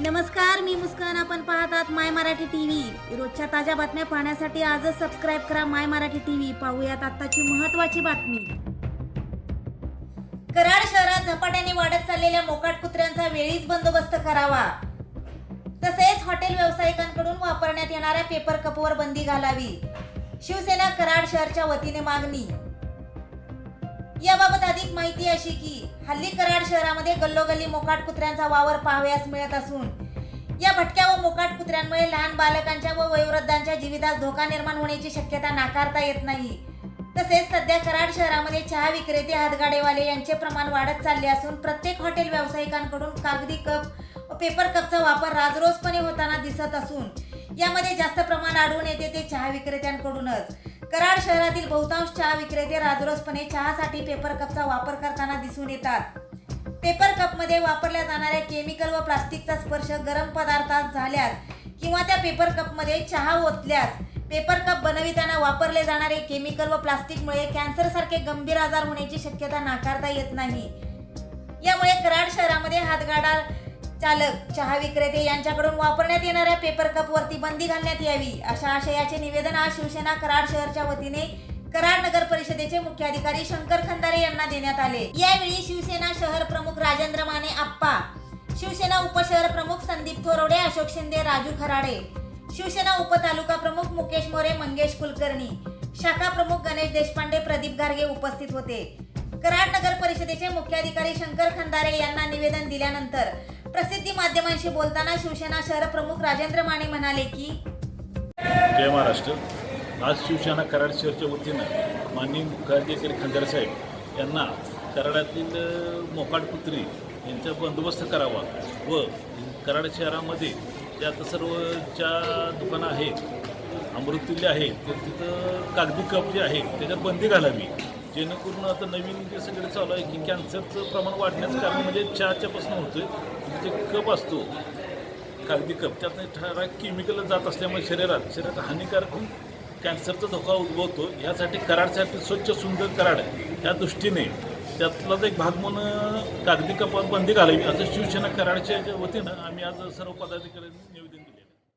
नमस्कार मी मुस्कान. आपण पाहतात माय मराठी टीव्ही. रोजच्या ताज्या बातम्या पाहण्यासाठी आजच सबस्क्राईब करा माय मराठी टीव्ही. पाहूयात आत्ताची महत्वाची बातमी. कराड शहरात झपाट्याने वाढत चाललेल्या मोकाट कुत्र्यांचा वेळीच बंदोबस्त करावा. तसेच हॉटेल व्यावसायिकांकडून वापरण्यात येणाऱ्या पेपर कपवर बंदी घालावी. शिवसेना कराड शहरच्या वतीने मागणी. याबाबत अधिक माहिती अशी की हल्ली कराड शहरामध्ये गल्लोगल्ली मोकाट कुत्र्यांचा वावर पाहावयास मिळत असून या भटक्या व मोकाट कुत्र्यांमुळे लहान बालकांच्या व वयोवृद्धांच्या जीवितास धोका निर्माण होण्याची शक्यता नाकारता येत नाही. तसेच सध्या कराड शहरामध्ये चहा विक्रेते हातगाडेवाले यांचे प्रमाण वाढत चालले असून प्रत्येक हॉटेल व्यावसायिकांकडून कागदी कप व पेपर कपचा वापर राजरोसपणे होताना दिसत असून यामध्ये जास्त प्रमाण आढळून येते ते चहा विक्रेत्यांकडूनच. कराड शहरातील बहुतांश चहा विक्रेते राजरोसपणे चहासाठी पेपर कपचा वापर करताना दिसून येतात. पेपर कपमध्ये वापरल्या जाणाऱ्या केमिकल व प्लास्टिकचा स्पर्श गरम पदार्थात झाल्यास किंवा त्या पेपर कपमध्ये चहा ओतल्यास पेपर कप बनविताना वापरले जाणारे केमिकल व प्लास्टिकमुळे कॅन्सरसारखे गंभीर आजार होण्याची शक्यता नाकारता येत नाही. यामुळे कराड शहरामध्ये हातगाडा चालक चहा विक्रेते यांच्याकडून वापरण्यात येणाऱ्या पेपर कपवरती बंदी घालण्यात यावी अशा आशयाचे निवेदन आज शिवसेना कराड शहरच्या वतीने कराड नगर परिषदेचे मुख्याधिकारी शंकर खंदारे यांना देण्यात आले. यावेळी शिवसेना शहर प्रमुख राजेंद्र माने आप्पा शिवसेना उपशहर प्रमुख संदीप थोरवडे अशोक शिंदे राजू खराडे शिवसेना उपतालुका प्रमुख मुकेश मोरे मंगेश कुलकर्णी शाखा प्रमुख गणेश देशपांडे प्रदीप गार्गे उपस्थित होते. कराड नगर परिषदेचे मुख्याधिकारी शंकर खंदारे यांना निवेदन दिल्यानंतर प्रसिद्धी माध्यमांशी बोलताना शिवसेना शहर प्रमुख राजेंद्र माने म्हणाले की जय महाराष्ट्र. आज शिवसेना कराड शहरच्या वतीनं माननीय मुख्याधिकारी खंदारे साहेब यांना कराडातील मोकाटपुत्री यांचा बंदोबस्त करावा व कराड शहरामध्ये ज्या आता सर्व ज्या दुकानं आहेत अमृतुल्य आहे तर तिथं कागदी कप जे आहे त्याच्यात बंदी घालावी. जेणेकरून आता नवीन जे सगळे चालू आहे की कॅन्सरचं प्रमाण वाढण्याचं कारण म्हणजे चहाच्यापासून होतं आहे जे कप असतो कागदी कप त्यातनं ठराविक केमिकल जात असल्यामुळे शरीरात शरीरात हानिकारक होऊन कॅन्सरचा धोका उद्भवतो. यासाठी कराडसाठी स्वच्छ सुंदर कराड या दृष्टीने त्यातलाच एक भाग म्हणून कागदी कपात बंदी घालावी असं शिवसेना कराडच्या वतीनं आम्ही आज सर्व पदाधिकाऱ्यांनी निवेदन